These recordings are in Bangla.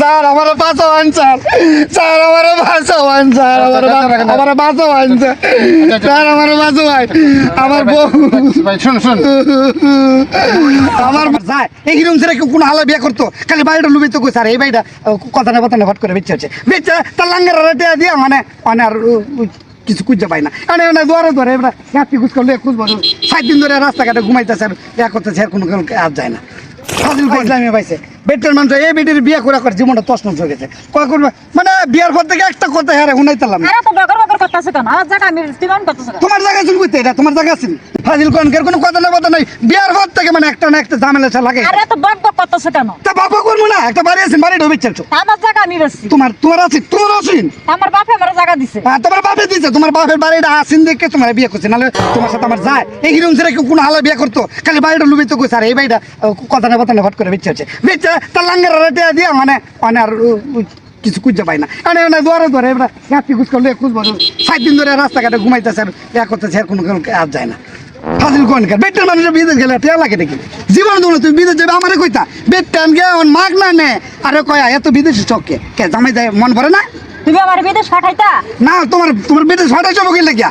স্যার আমার বাঁচাওয়ান স্যার। স্যার আমার বাঁচাওয়ান স্যার আমার আমার বাঁচাওয়ান স্যার। স্যার আমার বাঁচাওয়ান আমার বউ শোন শোন আমার যায় এই রুম ছেড়ে কেউ কোনো হালা বিয়ে করতো? খালি বাড়িটা লুবি তো কই স্যার? এই বাড়িটা কথা না কথা না ফট করে বেঁচে হচ্ছে বেঁচে তার লাঙ্গার রেটে দিয়ে মানে মানে আর কিছু খুঁজে পাই না। এনে এনে দুয়ারে দুয়ারে এবার গাছি খুঁজ করলে খুঁজবো। সাত দিন ধরে রাস্তাঘাটে ঘুমাইতেছে আর ইয়া করতেছে আর কোনো কাজ যায় না। ফাজিল পাইছে। বেটের মানুষ এই বেটির বিয়ে করে করে জীবনটা তছনছ হয়ে গেছে। কয় করবে? মানে বিয়ার পর থেকে একটা কথা হ্যাঁ কেন? তোমার জায়গা শুন করতে এটা তোমার জায়গা আছে ফাজিল কনকের কোনো কথা না কথা নাই। বিয়ার পর থেকে মানে একটা না একটা ঝামেলা লাগে। আরে তো বক বক করতেছে কেন? তা বাবা করব না একটা বাড়ি আছেন বাড়ি ঢোবে চালছো। আমার জায়গা আমি বেশি। তোমার তোমার আছে তোমার আছেন আমার বাপে আমার জায়গা দিছে। হ্যাঁ, তোমার বাপে দিছে তোমার বাপের বাড়িটা দেখে তোমার বিয়ে করছে নাহলে তোমার সাথে আমার যায়। এই ছেড়ে কোনো হালা বিয়ে করতো খালি বাড়িটা কইছে আর এই বাড়িটা কথা না কথা না ফট করে বেঁচে হচ্ছে বেঁচে তার লাঙ্গার রেটে দিয়ে মানে মানে আর কিছু খুঁজে পাই না। এনে এনে দুয়ারে দুয়ারে এবার গাছি খুঁজ করলে খুঁজবো সাত দিন ধরে রাস্তাঘাটে ঘুমাইতেছে আর ইয়া করতেছে আর কোনো কাজ যায় না। ফাজিল কোন কার বেটের মানুষের বিদেশ গেলে টিয়া লাগে নাকি? জীবন দৌড় তুই বিদেশ যাবে আমারে কইতা বেটান গে অন মাগ না নে। আরে কয়া এত বিদেশি চককে কে? জামাই যায় মন ভরে না? তুমি আমার বিদেশ পাঠাইতা? না তোমার তোমার বিদেশ ফাটাই যাব গেলে গিয়া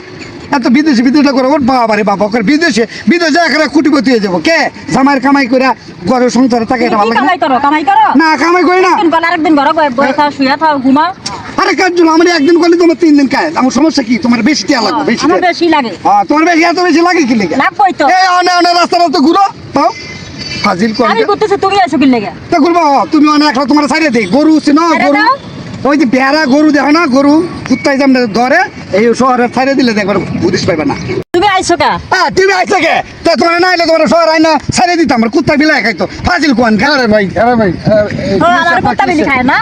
এত বিদেশি বিদেশটা করে ওর বাবা রে বাবা করে বিদেশে বিদেশে একেবারে কুটিপতি হয়ে যাব। কে? জামাইয়ের কামাই করে ঘরের সংসারে থাকে এটা ভালো না? কামাই করো? কামাই করো? না কামাই করি না। একদিন বলে আরেকদিন ঘরে বয়ে বয়ে শুয়ে থাও ঘুমাও। আরে কাজ জন্য? আমার একদিন করলে তোমার তিন দিন আমার সমস্যা কি? তোমার বেশি টিয়া লাগবে বেশি আমার বেশি লাগে। হ্যাঁ, তোমার বেশি এত বেশি লাগে কি লেগে? লাগবই তো। এই অনে অনে রাস্তা রাস্তা ঘুরো তাও ফাজিল কোন আমি করতেছি তুমি আছো কি লেগে? তা করব তুমি অনেক একলা তোমার সাইডে দেই। গরু আছে না গরু। ওই যে বেড়া গরু দেখো না গরু কুত্তায় যেমন ধরে এই শহরের ছাড়িয়ে দিলে দেখবার বুঝিস পাইবে না। তুমি আইসো কা? হ্যাঁ তুমি আইসো কে? তা তোমার না আইলে তোমার শহর আইনা সাইডে দিতাম আমার কুত্তা বিলাই খাইতো। ফাজিল কোন খা আরে ভাই আরে ভাই না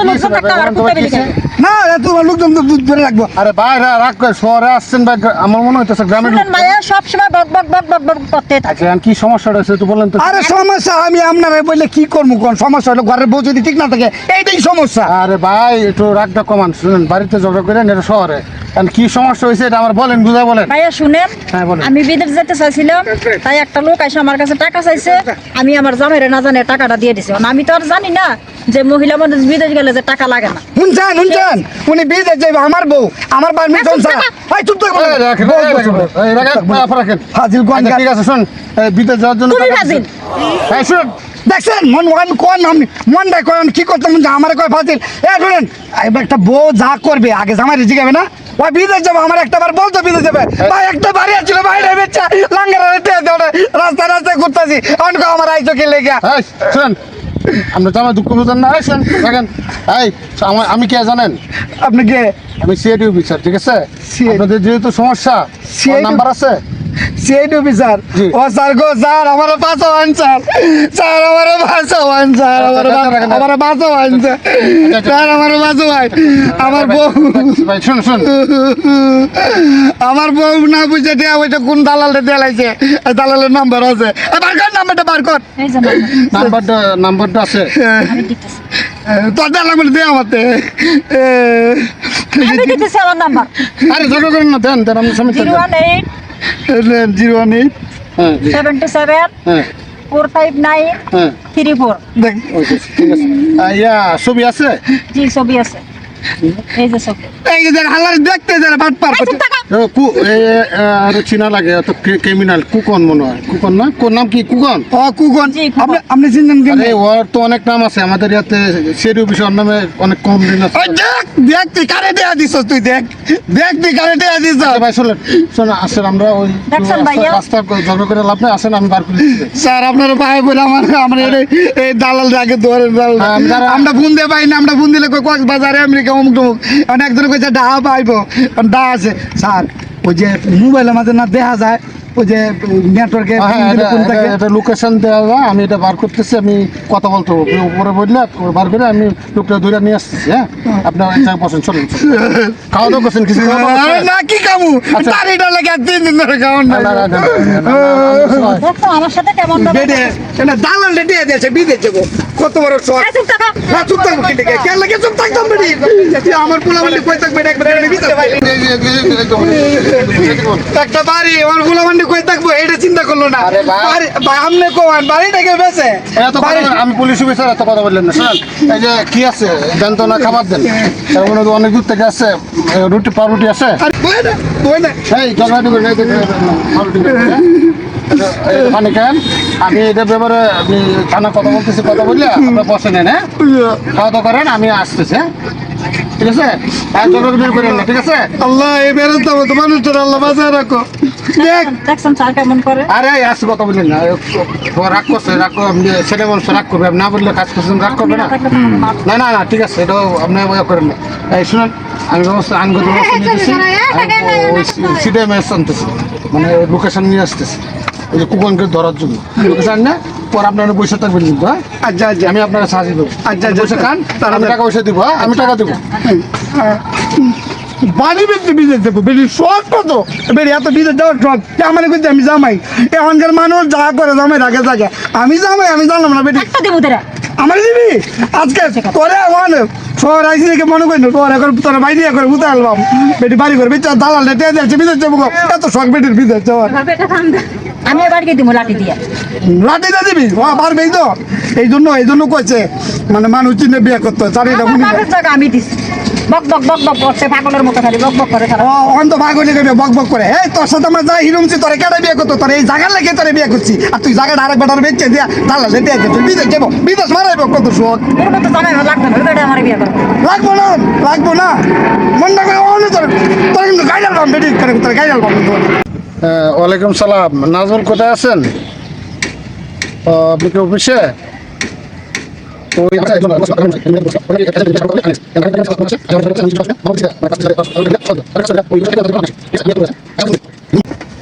ভাই? আমার তোমার কুত্তা কি বিলি খায়। না এ তোমার লোকজন তো দুধ ধরে রাখব। আরে ভাই রা- রাগ করে শহরে আসছেন ভাই আমার মনে হইতেছে গ্রামের শুনেন সব সময় বক বক বক বক বক করতে থাকে। আচ্ছা এখন কি সমস্যাটা বলেন তো। আরে সমস্যা আমি আপনারা বললে কি করব কোন সমস্যা হলো? ঘরের বউ যদি ঠিক না থাকে এইটাই সমস্যা। আরে ভাই একটু রাগটা কমান শুনেন বাড়িতে ঝগড়া করেন এটা শহরে। কি সমস্যা হয়েছে এটা আমার বলেন বুঝা বলেন। ভাইয়া শুনেন হ্যাঁ, বলেন। আমি বিদেশ যেতে চাইছিলাম তাই একটা লোক এসে আমার কাছে টাকা চাইছে আমি আমার জামাইরে না জানে টাকাটা দিয়ে দিছি। আমি তো আর জানি না যে মহিলা মানুষ বিদেশ গেলে যে টাকা লাগে না। শুনছেন শুনছেন? উনি বিদেশ যাইবে আমার বউ আমার চুপ ছাড়া ভাই চুপ এই রাখেন, এই রাখেন, ফাজিল কোন আচ্ছা, ঠিক আছে শোন এই বিদেশ যাওয়ার জন্য তুমি ফাজিল। দিচ্ছি। শুন দেখছেন মন মন কোন আপনি মনটা কোন কি করতে মন আমার কয় ফাজিল। এ শুনেন এবার একটা বউ যা করবে আগে জামাই জিগাবে না? ওই বিদেশ যাবে আমার একটা বার বলতো বিদেশ যাবে। ভাই একটা বাড়ি আছিল বাইরে বেচা। লাঙ্গার রাস্তা রাস্তায় ঘুরতেছি। অনেক আমার আইসো কে লেগে? শুনেন আমরা তো আমার দুঃখ বুঝেন না। আসেন দেখেন এই আমার- আমি কে জানেন? আপনি কে? আমি সিআইডি অফিসার ঠিক আছে? আপনাদের যেহেতু সমস্যা নাম্বার আছে? সিআইডি অফিসার জি। ও স্যার গো স্যার আমার পাঁচশো ওয়ান স্যার। স্যার আমার পাঁচশো ওয়ান স্যার আমার আমার পাঁচশো ওয়ান স্যার। স্যার আমার পাঁচশো ওয়ান। আমার বউ ভাই শুন শুন আমার বউ না বুঝে দেয়া ওইটা কোন দালালে এই দালালের নাম্বার আছে। বার কর নাম্বারটা বার কর। এই যে নাম্বার। নাম্বারটা নাম্বারটা আছে। তোর দে আমাতে আমি দিতেছি আমার নাম্বার আরে ঝগড়া করেন না দেন দেন আমি সামনে জিরো ওয়ান এইট হ্যাঁ সেভেন টু সেভেন হ্যাঁ। Four five nine three four yeah ছবি আছে? জি ছবি আছে। এই যে ছবি। এই যে হালার দেখতে যারা বাট পার কু চিনা লাগে তো ক্রিমিনাল কুকন মনে হয়। কুকন না কোন নাম কি? কুকন? ও কুগন। আপনি আপনি চিনতেন কেন ওর তো অনেক নাম আছে আমাদের ইয়াতে নামে অনেক কম দিন আছে। দেখ দেখ তুই কারে দেয়া দিছ তুই দেখ। দেখ তুই কারে দেয়া দিছ আচ্ছা ভাই শোনেন শোনেন আসেন আমরা ওই দেখছেন ভাইয়া? রাস্তা ঝগড়া করে লাভ নেই আসেন আমি বার করে দিচ্ছি। স্যার আপনার ভাই বলে আমার আমরা এই- দালাল আগে ধরে দালাল আমরা- আমরা ফোন দিয়ে পাই না আমরা ফোন দিলে কই কক্সবাজারে আমেরিকা অমুক টমুক এখন একজন কইছে ডা পাইবো। ডা আছে। স্যার ওই যে মোবাইলের মাঝে না দেখা যায় ওই যে নেটওয়ার্কে হ্যাঁ এটা- এটা- এটা লোকেশন দেওয়া যায় আমি এটা বার করতেছি আমি কথা বলতে হবে উপরে বললে বার করে আমি লোকটা ধরে নিয়ে আসতেছি হ্যাঁ আপনার জায়গায় বসেন চলুন। খাওয়া দাওয়া করছেন কিছু? না কি কামু আচ্ছা। তারিটা লেগে তিন দিন ধরে খাওয়ান না, আমার সাথে কেমন দালাল দিয়ে দিয়েছে বিদেশ কত বড় শখ চুপ থাকা। না চুপ থাকব কি লেগে কে লাগে চুপ থাকতাম বেডি তুই আমার পোলা মানে কই থাকবে একবার এনে একটা বাড়ি আমার পোলা মানে কই থাকব এটা চিন্তা করল না। বাড়ি- আমনে কোন বেছে আমি পুলিশ অফিসার এত কথা বললেন না শুনেন এই যে কি আছে দেন তো না খাবার দেন মনে হয় অনেক দূর থেকে আসছে এ, রুটি পাউরুটি আছে আরে বই না বই না এই ঝগড়াটি করে এই যে, পাউরুটি করে, হ্যাঁ? এই যে, পানি খান আমি এটা ব্যাপারে আমি থানা কথা বলতেছি কথা বললে আপনার বসে নেন হ্যাঁ? খাওয়া দাওয়া করেন আমি আসতেছি হ্যাঁ? ঠিক আছে? আর ঝগড়াঝগড়ি করেন না ঠিক আছে? আল্লাহ এই বেরোতে হবে তো মানুষটা আল্লাহ বাঁচায় রাখো। দেখ। দেখছেন স্যার কেমন করে? আরে আসছে কথা বললেন না। ও রাগ করছে রাগ করে আপনি ছেলে মানুষ রাগ করবে না বললে কাজ করছেন রাগ করবে না? না না না ঠিক আছে এটাও আপনি করেন না। এই শুনুন আমি ব্যবস্থা আইনগত ব্যবস্থা নিতেছি সিডে ম্যাচ আনতেছি মানে লোকেশন নিয়ে আসতেছি। ওই যে কুকনকে ধরার জন্য। লোকেশন না? পর আপনার পয়সা থাকবেন কিন্তু হ্যাঁ? আচ্ছা আচ্ছা। আমি আপনার সাহায্য দেবো। আচ্ছা, আচ্ছা, পয়সা খান তাহলে- আমি টাকা পয়সা দিব হ্যাঁ? আমি টাকা দেবো। বাড়ি বেঁচে বিদেশ দেবো বেরি শখ কত? বেরি এত বিদেশ যাওয়ার শখ আমার করতে আমি জামাই। এখনকার মানুষ যা করে জামাই রাখে থাকে আমি জামাই আমি জানলাম না বেটি। একটা দেবো তোরা। আমার দিবি? আজকে তোরে আমার শহর আইসি দেখে মনে করি না তোর এখন তোর বাইরে করে বুঝতে আলবাম। বেটি বাড়ি করে বিচার দালাল লেটে যাচ্ছে বিদেশ যাব গো। এত শখ বেটির বিদেশ যাওয়ার আমি এবার গিয়ে দিব লাঠি দিয়ে। লাঠিটা দিবি? ও পারবেই তো। এই জন্য এই জন্য কইছে মানে মানুষ চিনে বিয়ে করতে চারিটা জায়গা আমি দিছি। বক বক বক বক করছে পাগলের মতো খালি। বক বক করে ও অন তো ভাগ হয়ে যাবে বক বক করে। এই তোর সাথে আমরা যাই হিরুমছি তোরে কেটে বিয়ে করতো? তোর এই জায়গার লেগে তোরে বিয়ে করছি। আর তুই জায়গাটা আরেক বেটার বেচে দিয়া তাহলে লেটে আছে তুই বিদেশ যাব। বিদেশ মারাইবো কত শোক লাগবে না। লাগবো না লাগবো না। মনটা করে অন্য তোর তোর কিন্তু গাইডাল পাম বেটি। করে তোর গাইডাল পাম ওয়ালাইকুম সালাম নাজমুল কোথায় আছেন আপনি কি অফিসে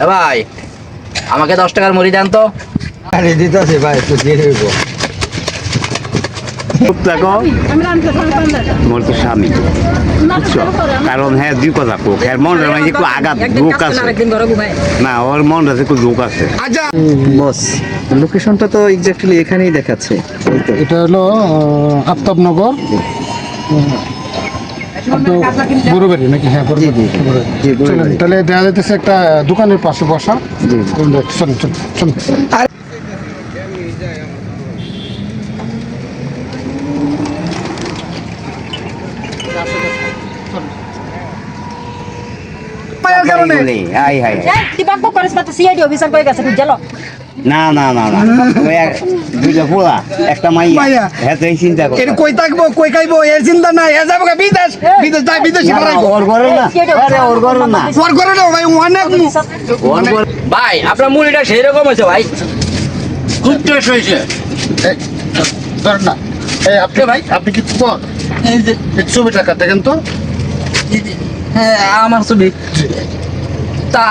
ভাই আমাকে দশ টাকার মুড়ি দেন তো দিতে ভাই একটু দিয়ে দেবো দেখো মোর তো স্বামী। কারণ হ্যাঁ দুই কথা কোক এর মন মাঝে একটু আঘাত দুঃখ আছে। আরেকদিন ঘরে ঘুমায়। না ওর মন আছে একটু দুঃখ আছে। আচ্ছা। বস লোকেশনটা তো এক্স্যাক্টলি এখানেই দেখাচ্ছে। এটা হলো আফতাবনগর। বড়বাড়ি নাকি? হ্যাঁ। তাহলে দেখা যাইতেছে একটা দোকানের পাশে বসা চলুন মায়ের কারণে? হাই হাই। করিস না তো সিআইডি অফিসার কই গেছে? বুঝলো না না না না। দুইটা পোলা একটা মাইয়া। মাইয়া। হ্যাঁ এই চিন্তা করো। কই থাকব কই খাইবো এর চিন্তা নাই। এ যাব বিদেশ। বিদেশ যাই বিদেশি মারাইবো ওর ঘরে না। আরে ওর ঘরে না। ওর করে না ভাই অনেক আপনার মুড়িটা সেই রকম হয়েছে ভাই। খুব টেস্ট হয়েছে। ধরেন না। এই আপনি ভাই আপনি কি কোন এই যে ছবিটা দেখেন তো। হ্যাঁ আমার ছবি। তা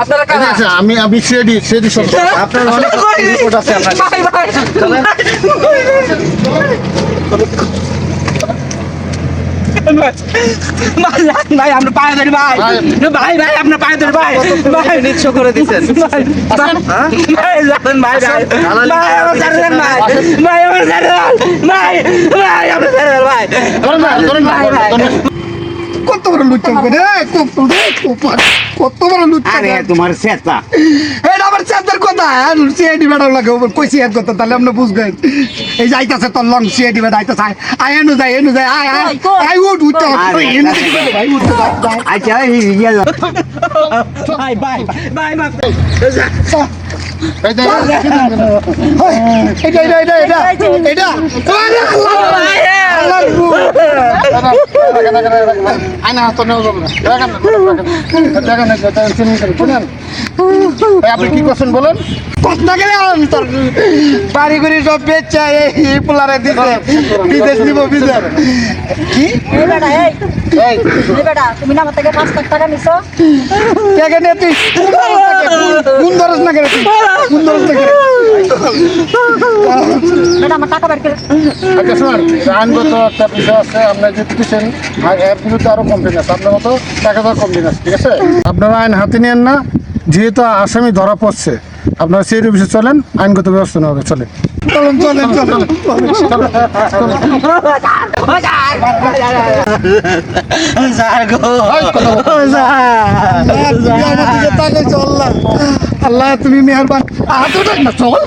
আপনারা কারা আচ্ছা আমি আমি সিআইডি সিআইডি সব আপনার অনেক রিপোর্ট আছে আপনার ভাই আমরা পায়ে ধরি ভাই ভাই ভাই আপনার পায়ে ধরি ভাই ভাই নিচ্ছ করে দিচ্ছেন ভাই ভাই যাবেন ভাই ভাই ভাই আমার ছেড়ে ভাই ভাই আমার ছেড়ে ভাই ভাই আমার ছেড়ে ভাই ধরেন না ধরেন না ভাই, ভাই। কত বড় লুচ্চা করে কত কত বড় লুচ্চা আরে তোমার সেতা এটা আমার সেতার কথা সিআইডি ম্যাডাম লাগে কই সিআইডি কথা তাহলে আমরা বুঝবেন এই যাইতাছে তোর লং সিআইডি ম্যাডাম আইতাছে আয় এনু যাই এনু যাই আয় আয় আই? উঠ উঠ আচ্ছা এনু ভাই আচ্ছা ভাই ভাই ভাই। আয়না হাতে। দেখেন, দেখেন, দেখেন, চিনি করে, আপনি কি করছেন বলেন? কথা গেলে তোর বাড়ি সব বেচা এই পোলারে দিছে বিদেশ দিব বিদেশ। কি? এই বেটা এই। এই। এই বেটা তুমি না আমার থেকে পাঁচ লাখ টাকা নিছো? কে নে তুই? কোন ধরস না করে তুই? কোন ধরস না করে বেটা আমার টাকা বের করে। আচ্ছা শুনুন আইনগত একটা বিষয় আছে আপনার যে দিচ্ছেন আর এর বিরুদ্ধে আরও কমপ্লেন আছে আপনার মতো কমপ্লেন আছে ঠিক আছে? আপনারা আইন হাতে নেন না যেহেতু আসামি ধরা পড়ছে আপনারা সেই অফিসে চলেন আইনগত ব্যবস্থা নেওয়া হবে চলেন। চলেন চলেন চলেন আল্লাহ তুমি মেহরবান। চল।